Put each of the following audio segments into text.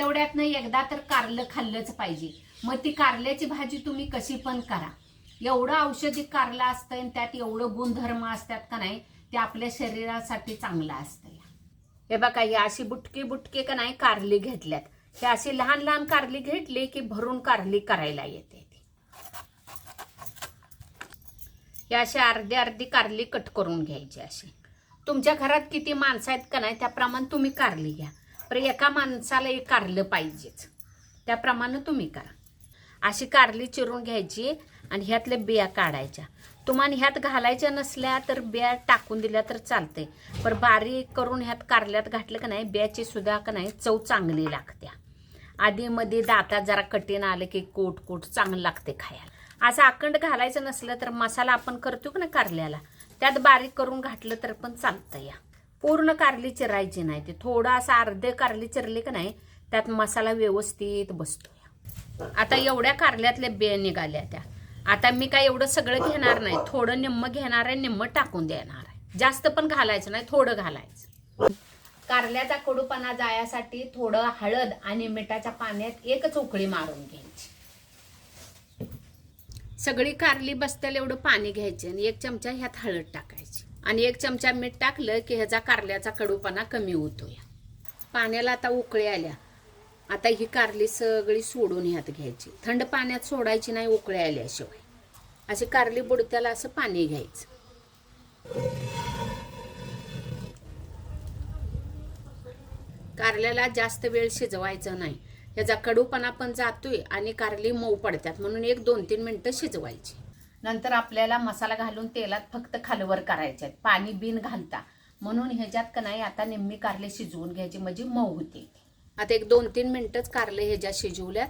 आठवड्यातनं एकदा तर कारलं खाल्लंच पाहिजे. मग ती कारल्याची भाजी तुम्ही कशी पण करा. एवढं औषधी कारलं असतं आणि त्यात एवढं गुणधर्म असतात का नाही ते आपल्या शरीरासाठी चांगलं असतं हे बघा ही अशी बुटकी बुटकी का नाही कारली घेतल्यात. हे अशी लहान लहान कारली घेतली की भरून कारली करायला येते या अशी अर्धी अर्धी कारली कट करून घ्यायची अशी. तुमच्या घरात किती माणसं आहेत का नाही त्याप्रमाणे तुम्ही कारली घ्या. तर एका माणसाला एक कारलं पाहिजेच. त्याप्रमाणे तुम्ही करा. अशी कारली चिरून घ्यायची आणि ह्यातल्या बिया काढायच्या. तुम्हाला ह्यात घालायच्या नसल्या तर बिया टाकून दिल्या तर चालते पण बारीक करून ह्यात कारल्यात घातलं का नाही बियाची सुद्धा का नाही चव चांगली लागत्या आधी मध्ये जरा कठीण आलं की कोट कोट चांगलं लागते खायला. असं अखंड घालायचं नसलं तर मसाला आपण करतो का ना कारल्याला? त्यात बारीक करून घातलं तर पण चालतं या. पूर्ण कारली चिरायची नाही. ते थोडं असं अर्धे कारली चिरली का नाही त्यात मसाला व्यवस्थित बसतो आता एवढ्या कारल्यातल्या बिया निघाल्या त्या. आता मी काय एवढं सगळं घेणार नाही. थोडं निम्म घेणार आहे निम्म टाकून देणार आहे. जास्त पण घालायचं नाही थोडं घालायचं. कारल्याचा कडूपणा जायासाठी थोडं हळद आणि मिठाच्या पाण्यात एकच उकळी मारून घ्यायची. सगळी कारली बसत्याला एवढं पाणी घ्यायचे आणि एक चमचा ह्यात हळद टाकायची. आणि एक चमचा मीठ टाकलं की ह्याचा कारल्याचा कडूपणा कमी होतो पाण्याला आता उकळी आल्या. आता ही कारली सगळी सोडून ह्यात घ्यायची. थंड पाण्यात सोडायची नाही उकळी आल्याशिवाय. अशी कारली बुडत्याला असं पाणी घ्यायचं. कारल्याला जास्त वेळ शिजवायचं नाही. ह्याचा कडूपणा पण जातोय आणि कारली मऊ पडतात. म्हणून एक दोन तीन मिनटं शिजवायची. नंतर आपल्याला मसाला घालून तेलात फक्त खालवर करायचे आहेत. पाणी बिन घालता. म्हणून ह्याच्यात का नाही आता निम्मी कारले शिजवून घ्यायची म्हणजे मऊ होते आता एक दोन तीन मिनिटच कारले ह्याच्यात शिजवल्यात.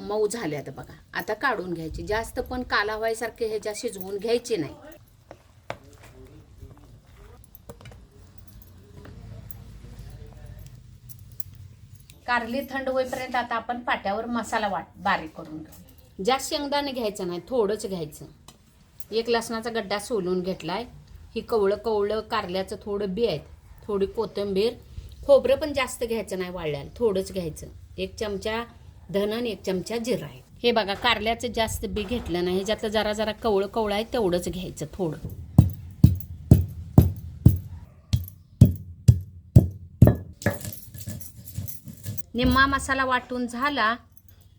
मऊ झाल्यात बघा. आता काढून घ्यायची. जास्त पण कालावायसारखे ह्याच्यात शिजवून घ्यायची नाही. कारली थंड होईपर्यंत आता आपण पाट्यावर मसाला वाट बारीक करून घेऊ. जास्त शेंगदाणे घ्यायचं नाही थोडंच घ्यायचं. एक लसणाचा गड्डा सोलून घेतला आहे ही कवळं कवळं कारल्याचं थोडं बी आहेत. थोडी कोथिंबीर. खोबरं पण जास्त घ्यायचं नाही वाळल्याला. थोडंच घ्यायचं. एक चमचा धन आणि एक चमचा जिरा आहे. हे बघा कारल्याचं जास्त बी घेतलं नाही. ह्याच्यातलं जरा जरा कवळं कवळं आहे तेवढंच घ्यायचं थोडं. निम्मा मसाला वाटून झाला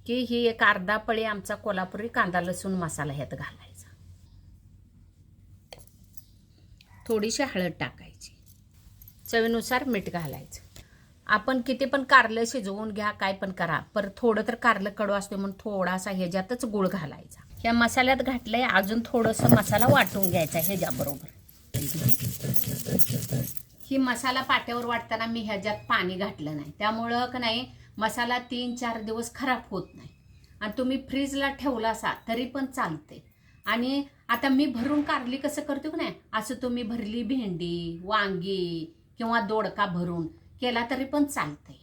की ही एक अर्धा पळी आमचा कोल्हापुरी कांदा लसूण मसाला ह्यात घालायचा. थोडीशी हळद टाकायची. चवीनुसार मीठ घालायचं. आपण किती पण कारलं शिजवून घ्या काय पण करा. पर थोडं तर कारलं कडू असते म्हणून थोडासा ह्याच्यातच गुळ घालायचा. ह्या मसाल्यात घातलंय अजून थोडंसं मसाला वाटून घ्यायचा ह्याच्याबरोबर. ही मसाला पाट्यावर वाटताना मी ह्याच्यात पाणी घातलं नाही. त्यामुळं का नाही मसाला तीन चार दिवस खराब होत नाही. आणि तुम्ही फ्रीजला ठेवला असा तरी पण चालते आणि आता मी भरून कारली कसं करतो की नाही? असं तुम्ही भरली भेंडी वांगी किंवा दोडका भरून केला तरी पण चालतंय.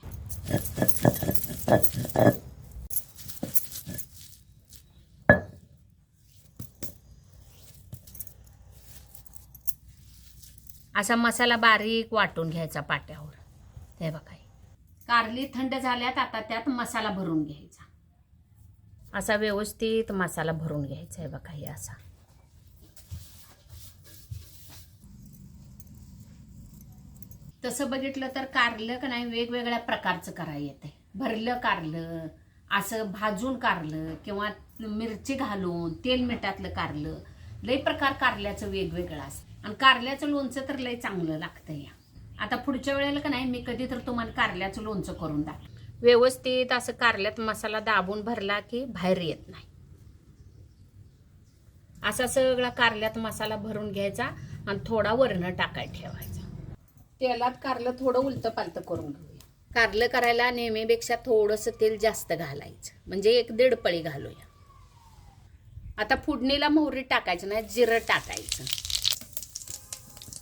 असा मसाला बारीक वाटून घ्यायचा पाट्यावर. हे बघा कारली थंड झाल्यात आता त्यात मसाला भरून घ्यायचा. असा व्यवस्थित मसाला भरून घ्यायचा आहे बघा हे असा. तसं बघितलं तर कारलं का नाही वेगवेगळ्या प्रकारचं करा येते. भरलं कारलं असं भाजून कारलं किंवा मिरची घालून तेल मिठातलं कारलं लय प्रकार कारल्याचं वेगवेगळं असतं. आणि कारल्याचं लोणचं तर लय चांगलं लागतं या. आता पुढच्या वेळेला का नाही मी कधी तर तुम्हाला कारल्याचं लोणचं करून दाख व्यवस्थित असं कारल्यात मसाला दाबून भरला की बाहेर येत नाही. असा सगळा कारल्यात मसाला भरून घ्यायचा आणि थोडा वरण टाकाय ठेवायचा. तेलात कारलं थोडं उलतं पालतं करून घेऊया. कारलं करायला नेहमीपेक्षा थोडंसं तेल जास्त घालायचं. म्हणजे एक दीड पळी घालूया. आता फोडणीला मोहरी टाकायचं नाही जिरं टाकायचं.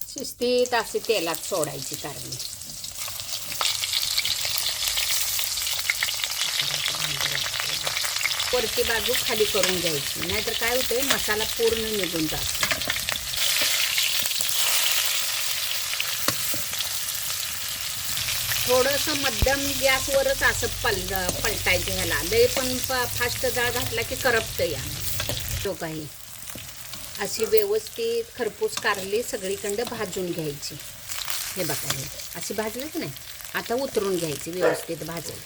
शिस्तीत अशी तेलात सोडायची कारली. वरची बाजू खाली करून घ्यायची. नाहीतर काय होतंय मसाला पूर्ण निघून जातो. थोडंसं मध्यम गॅसवरच असं पल पलटायचं ह्याला. लय पण फास्ट जाळ घातला की करपतं या तो काही. अशी व्यवस्थित खरपूस कारली सगळीकडं भाजून घ्यायची. हे बघा हे. अशी भाजलं की नाही? आता उतरून घ्यायची व्यवस्थित भाजून.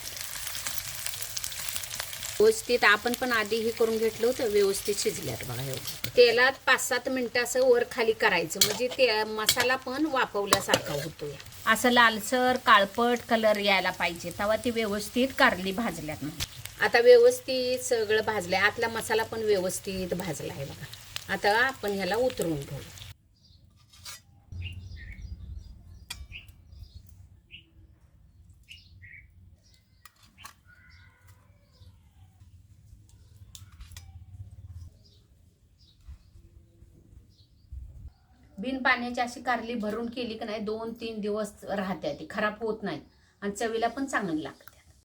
व्यवस्थित आपण पण आधी हे करून घेतलं होतं व्यवस्थित शिजल्यात बघा एवढं तेलात पाच सात मिनटं असं वर खाली करायचं म्हणजे ते मसाला पण वापवल्यासारखा होतो असं लालसर काळपट कलर यायला पाहिजे तेव्हा ती व्यवस्थित कारली भाजल्यात मग. आता व्यवस्थित सगळं भाजलंय आतला मसाला पण व्यवस्थित भाजला आहे बघा. आता आपण ह्याला उतरून घेऊ. बिन पाण्याची अशी कारली भरून केली की नाही दोन तीन दिवस राहते ती. खराब होत नाही आणि चवीला पण चांगली लागते.